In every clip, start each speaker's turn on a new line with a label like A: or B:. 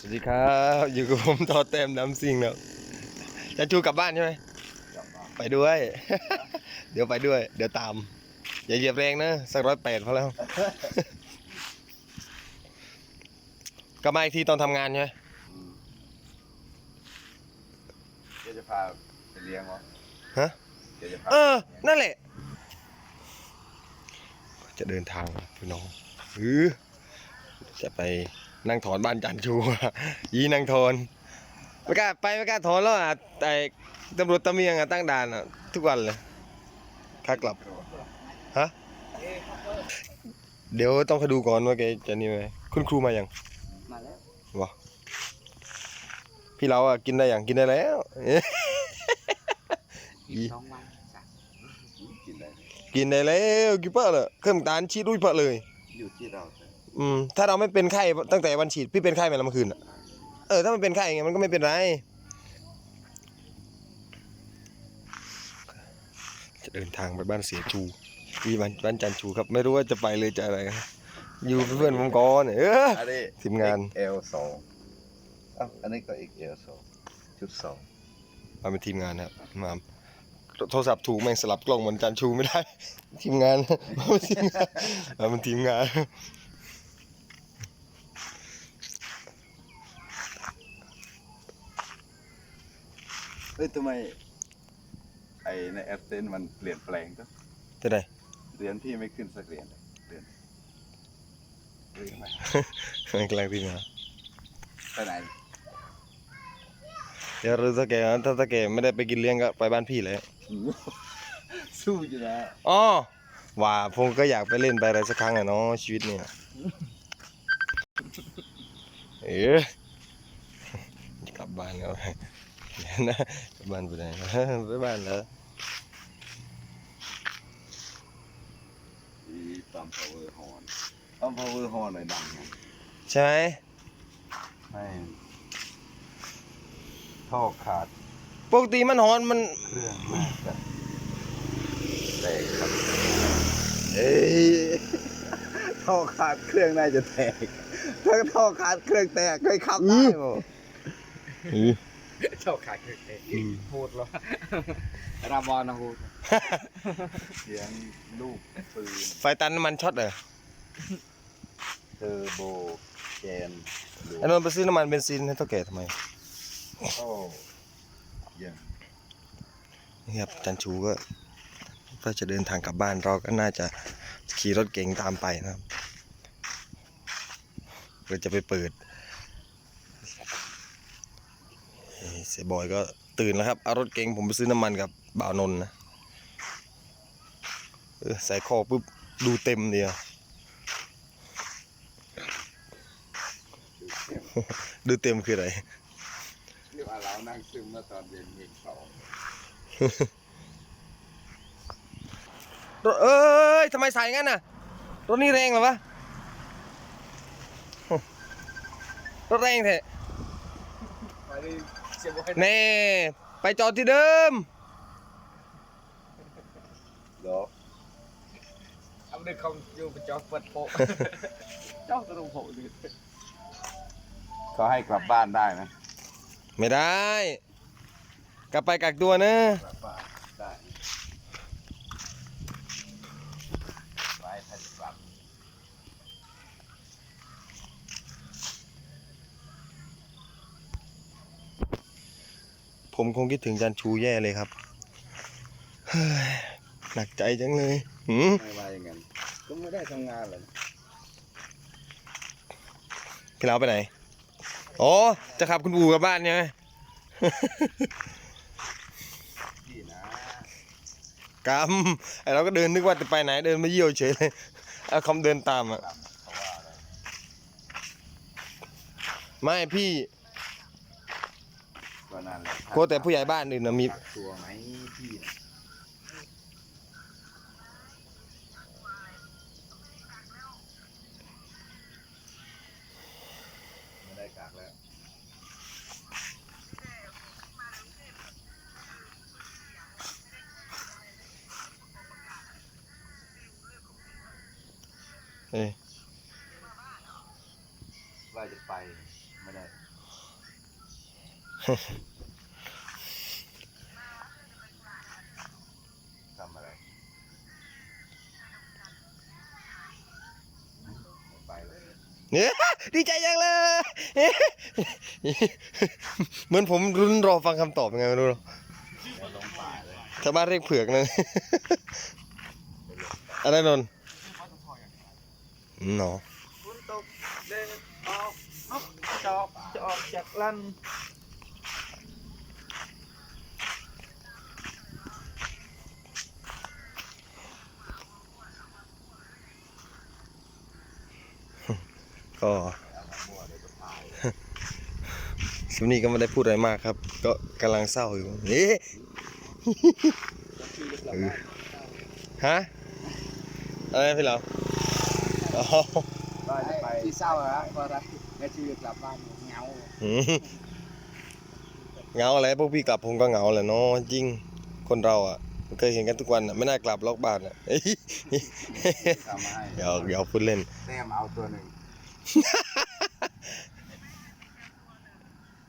A: สวัสดีครับ อยู่กับผมต่อเต็มน้ำซิงแล้วจะจูกลับบ้านใช่ไหมไปด้วย เดี๋ยวไปด้วย เดี๋ยวตาม อย่าเหยียบแรงนะ สักร้อยแปดพอแล้ว กลับมาอีกทีตอนทำงานใช่ไหม
B: เดี๋ยวจะพาไปเลี้ยงวะ
A: ฮะ
B: เดี๋ยวจะพา
A: เออ นั่นแหละ จะเดินทางพี่น้องหรือจะไป นั่งถอนบ้านจันชูยีนั่งถอนไม่กล้าไปไม่กล้าถอนแล้วอะแต่ตำรวจตะเมียงอะตั้งด่านอะทุกวันเลยค่ากลับฮะเดี๋ยวต้องไปดูก่อนว่าแกจะนี่ไหมคุณครูมายัง
C: มาแล้ว
A: วะพี่เราอะกินได้ยังกินได้แล้วอี
C: สองวันจ้ะ
B: กินได้
A: กินได้แล้วกินเปล่าเลยเครื่องน้ำตาลชีดรุ่ยเปล่าเลย
B: อยู่ที่เราแต่
A: อืมถ้าเราไม่เป็นไข้ตั้งแต่วันฉีดพี่เป็นไข้ไหมล่ะเมื่อคืนอะเออถ้ามันเป็นไข้ไงมันก็ไม่เป็นไรจะเดินทางไปบ้านเสียชูที่บ้านบ้านจันชูครับ ไม่รู้ว่าจะไปเลยจะอะไรนะอยู่เป็นเพื่อนผมก่อนเออ
B: อันนี้
A: ทีมงาน
B: เอลสองอ้าวอันนี้ก็อีกเอลสองชุดสอง
A: มาเป็นทีมงานนะครับมาโทรศัพท์ถูกแม่งสลับกล้องเหมือนจันชูไม่ได้ ทีมงานมาเป็นทีมงานมาเป็นทีมงาน
B: เอ้ยทำไมไอในแอปเต้นมันเปลี่ยนแปลงก็
A: จะได้
B: เหรียญพี่ไม่ขึ้นสักเหรียญเลยเดือนเฮ้ยทำไม
A: มันกำลังทีมงาน
B: ไปไหน
A: เดี๋ยวรู้ถ้าแกถ้าถ้าแกไม่ได้ไปกินเลี้ยงก็ไปบ้านพี่เลย
B: สู้อยู่นะ
A: อ๋อว่าผมก็อยากไปเล่นไปอะไรสักครั้งอะเนาะชีวิตเนี่ยเอ๊ะกลับบ้านแล้ว เดี๋ยวนะกลับบ้านไปไหนไปบ้านแล้ว
B: อีปั๊ม power horn ปั๊ม power horn หน่อยดังนะ
A: ใช่ไหม
B: ไม่ท่อขาด
A: ปกติมันหอนมัน
B: เครื่องมากจะแตกครับ
A: เอ้ย
B: ท่อขาดเครื่องน่าจะแตกถ้าท่อขาดเครื่องแตกเคยขับได้บ่
A: อือ
C: ชอบขายคือเองโหดเหรอราบอนะโหด
B: เสียงลูกปืน
A: ไฟตันน้ำมันช็อตเหรอ
B: เทอร์โบแกนหรือ
A: ไอ้นนท์ไปซื้อน้ำมันเบนซินให้เท่าแก่ทำไม
B: โอ้ยัง
A: นี่ครับจันชูก็ก็จะเดินทางกลับบ้านเราก็น่าจะขี่รถเก๋งตามไปนะครับเพื่อจะไปเปิดเฮ้ยเสียบอยก็ตื่นแล้วครับเอารถเก๋งผมไปซื้อน้ำมันกับบ่าวนนท์นะเออใส่คอปุ๊บดูเต็มเดียวดูเต็มคืออะไร
B: เรียกว่าเรานั่งซึมเมื่อตอนเย็นเองสอง
A: รถเอ้ยทำไมใส่งั้นน่ะ รถนี่แรงเหรอวะ รถแรงเถอะ
C: ไปดิเสียบอย
A: แน่ไปจอดที่เดิม
B: เดี๋ยว
C: เอาเด็กเขาอยู่ไปจอดเปิดโปะจอดตรงโปะดิ
B: เขาให้กลับบ้านได้ไหม
A: ไม่ได้ กลับไปกักตัวนะ
B: กลับบ้านได้ไว้ถ้าจะกลับ
A: ผมคงคิดถึงจันชูแย่เลยครับเฮ้ยหนักใจจังเลยหืม
B: ไม่ว่าอย่างนั้นก็ไม่ได้ทำงานเลย
A: พี่เราไปไหน อ๋อ จะขับคุณปู่กลับบ้านใช่ไหม
B: พี่นะ
A: กำไอเราก็เดินนึกว่าจะไปไหนเดินมาเยี่ยวเฉยเลยเอาคำเดินตามอะ
B: กลับเขาว่าอะไร
A: ไม่พี่
B: ก็นั่นแหละ
A: กลัวแต่ผู้ใหญ่บ้านอื่นนะมี
B: กักตัวไหมพี่น่ะไม่ได้กักแล้ว
A: เอ้ย
B: ว่าจะไป
C: ไม่ได้ ทำอะไร ไปเลย
A: เนี่ยดีใจยังเลยเหมือนผมรุนรอฟังคำตอบยังไงไม่รู้หรอ
C: ก
A: ชาวบ้านเรียกเผือกนะอะไรนนท์หนอ
C: ฝนตกเดินออกนกจอกจออกจากลั่น
A: ก็สำนีก็ไม่ได้พูดอะไรมากครับ ก็กำลังเศร้าอยู่เอ๊ะเออฮะอะไรนะพี่เหลาอ๋อ
C: ก็จะไปที่เศร้าแล้วก็รักแม่ชีกลับบ้านเหงา
A: หืมเหงาอะไรพวกพี่กลับผมก็เหงาแหละเนาะจริงคนเราอะมันเคยเห็นกันทุกวันอะไม่น่ากลับล็อกบ้านอะเอ้ย
B: ทำมาให้
A: เดี๋ยวเดี๋ยวพูดเล่น
B: แต้มเอาตัวหนึ่ง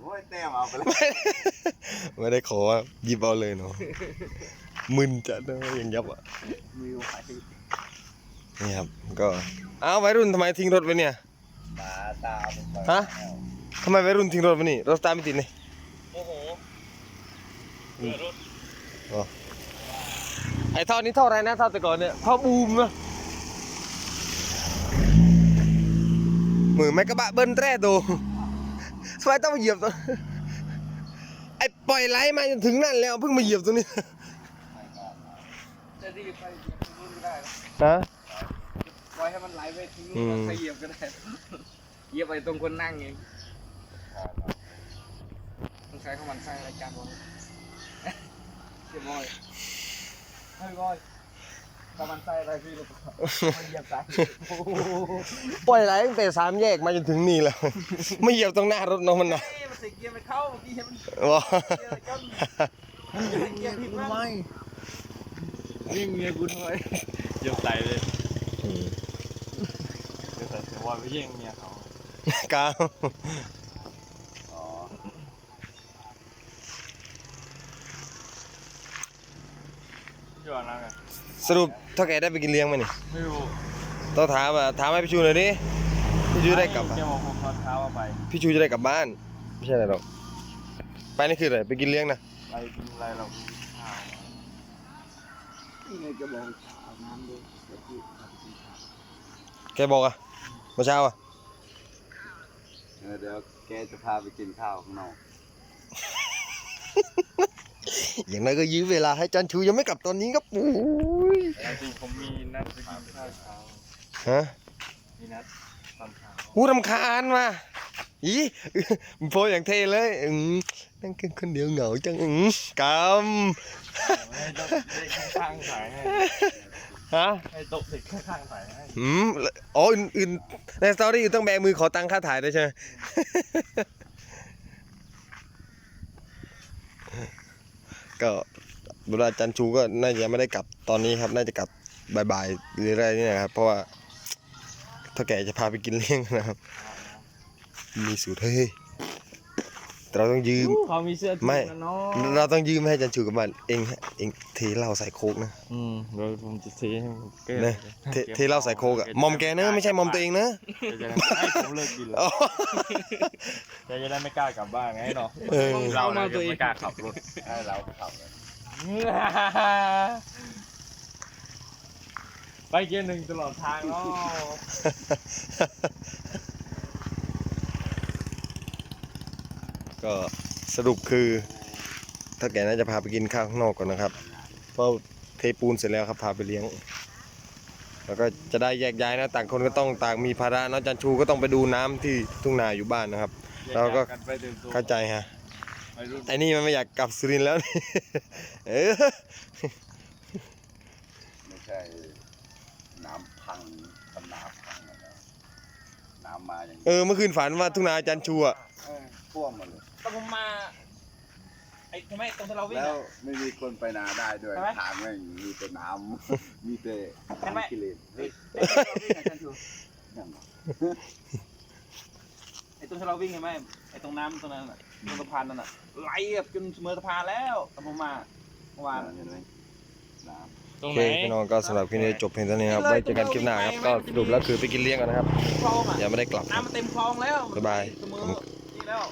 B: โอ้ยแต้มเอาไปแล้ว
A: ไม่ได้ขออะหยิบเอาเลยเนาะมึนจัดเลยยังยับอะ
C: วิวไป
A: นี่ครับก็อ้าววัยรุ่นทำไมทิ้งรถไว้เนี่ย
B: ตาตาผมไป
A: ฮะทำไมวัยรุ่นทิ้งรถไว้นี่รถสตาร์ทไม่ติดนี่
C: โอ้โห
A: ไอ้ท่อนี้ท่ออะไรนะท่อแต่ก่อนเนี่ยท่อบูมนะ มือแม่กระบะเบิ้ลแตร่โดสมัยต้องมาเหยียบตัวไอ้ปล่อยไหลมาจนถึงนั่นแล้วเพิ่งมาเหยียบตัวนี้
C: จะรีบไปเหยียบที่นู่นก็ได้นะปล่อยให้มันไหลไปที่นู่นแล้วเหยียบก็ได้เหยียบไปตรงคนนั่งเองต้องใช้ข้าวมันไส้รายการบอลเจ็บบอยเฮ้ยบอย ข้าวมันไส้อะไรพี่ลูกมันเหยียบสายโอ้โห
A: ปล่อยไหลตั้งแต่สามแยกมาจนถึงนี่แล้ว ไม่เหยียบตรงหน้ารถน้องมันนะ
C: เอ้ยมันใส่เกียร์ไม่เข้าเมื่อกี้เห็นมัน
A: ว้า
C: เกียร์อะไรกันใส่เกียร์ผิดมั้งนี่เมียกูทำไมเหยียบใส่เลยเดี๋ยวใส่เสียบอยไปแย่งเมียเขา
A: กาว
B: อ๋อ
C: ย้อนแล้วไง
A: สรุปเท่าแกได้ไปกินเลี้ยงไหมนี่
C: ไม่รู้
A: ต้องถามอะถามให้พี่ชูหน่อยดิพี่ชูจะได้กลับ
C: แก
A: อะ
C: บอกผมตอนเช้าว่าไป
A: พี่ชูจะได้กลับบ้าน ไม่ใช่อะไรหรอกไปนี่คืออะไรไปกินเลี้ยงนะ
C: ไปกินอะไรเราข้าว
B: นี่ไงจะบอกอาบน้ำด้วยเดี๋ยวพี่ทำที่ท
A: แกบอกอะเมื่อเช้าอะำ
B: เออเดี๋ยวแกจะพาไปกินข้าวข้างนอก
A: อย่างนั้นก็ยื้อเวลาให้จันชูยังไม่กลับตอนนี้ก็ปุ้ย
C: จริงผมมีนัดไปกินข้าวเช้า
A: ฮะ
C: มีนัดตอนเช้า
A: หูรำคาญมาอีโพสอย่างเท่เลยอืมนั่งกินคนเดียวเหงาจังอืมก
C: ให้โต๊ะเด็กข้างๆสายให้ำ
A: ฮะ
C: ให้โต๊ะเด็กข้างๆสายให้
A: อืมอ๋ออื่นๆในสตอรี่ต้องแบมือขอตังค่าถ่ายด้วยใช่ไหมก็ เวลาจันชูก็น่าจะไม่ได้กลับตอนนี้ครับ น่าจะกลับบ่ายๆหรืออะไรนี่นะครับ เพราะว่าถ้าแกจะพาไปกินเลี้ยงนะครับ มีสูตรเฮ้ยแต่เราต้องยืม
C: เขามีเสื้อ
A: ไม่
C: ทีนะเนาะ
A: เราต้องยืมให้จันชูกับมันเองฮะเองเทเหล้าใส่โคกนะ
C: อืมเดี๋ยวผมจะเทให้มันแก้
A: นะเทเทเหล้าใส่โคกอะมอมแกนะไม่ใช่มอมตัวเองนะ
C: จะได้ให้ผมเลิกกินแล้ว
A: อ๋อ
C: จะได้ไม่กล้ากลับบ้านไงเนาะ
A: เออ
C: เราเนี่ยจะไม่กล้าขับรถ
B: ให้เราขับเลย
C: ไปเกียร์หนึ่งตลอดทางเนาะ
A: ก็สรุปคือถ้าแกน่าจะพาไปกินข้าวข้างนอกก่อนนะครับเพราะเทปูนเสร็จแล้วครับพาไปเลี้ยง แล้วก็จะได้แยกย้ายนะต่างคนก็ต้องต่างมีภาระเนาะจันชูก็ต้องไปดูน้ำที่ทุ่งนาอยู่บ้านนะครับ เราก็
C: แยนไปเดินตัว
A: เข้าใจฮะ
C: ไปรุ่น
A: ไอ้นี่มันไม่อยากกลับสุรินทร์แล้วนี่เออ
B: ไม่ใช่น้ำพังตำนาพังนะน้ำมาอย่างนี้
A: เออเมื่อคืนฝันว่าทุ่งนาจันชูอะ
B: เออท่วมหมดเลย
C: ตอนผมมาไอ้ทำไมตรงที่เราวิ่ง
B: แล้ว
C: อะ
B: ไม่มีคนไปนาได้ด้วย
C: ใช่ไหม
B: ทางแม่งมีแต่น้ำมีแต่
C: ใช่ไหม
B: น้ำกิเลสเฮ้ย
C: ไอ้ตรงที่เราวิ่งอะจันทู
B: นั่นเหรอ
C: ไอ้ต
D: ต รงที่เราวิ่งเห็นไหมไอ้ตรงน้ำตรงนั้นน่ะตรงสะพานนั่นน่ะไหลแบบจนเสมอสะพานแล้วตอนผมมาเมื่อวาน
B: เห็นไหมน้
C: ตร
A: โอง
C: ไห
A: เคน พี่น้องก็สำหรับคลิปนี้จบเพียงเท่านี้ครับไว้เจอกันคลิปหน้าครับก็สรุปแล้วคือไปกินเลี้ยงกันนะครับ
D: คลองอะ
A: ยังไม่ได้กลับ
D: น้ำมันเต็มคลองแล้ว
A: บ๊ายบาย
D: เสมอนี่แล้ว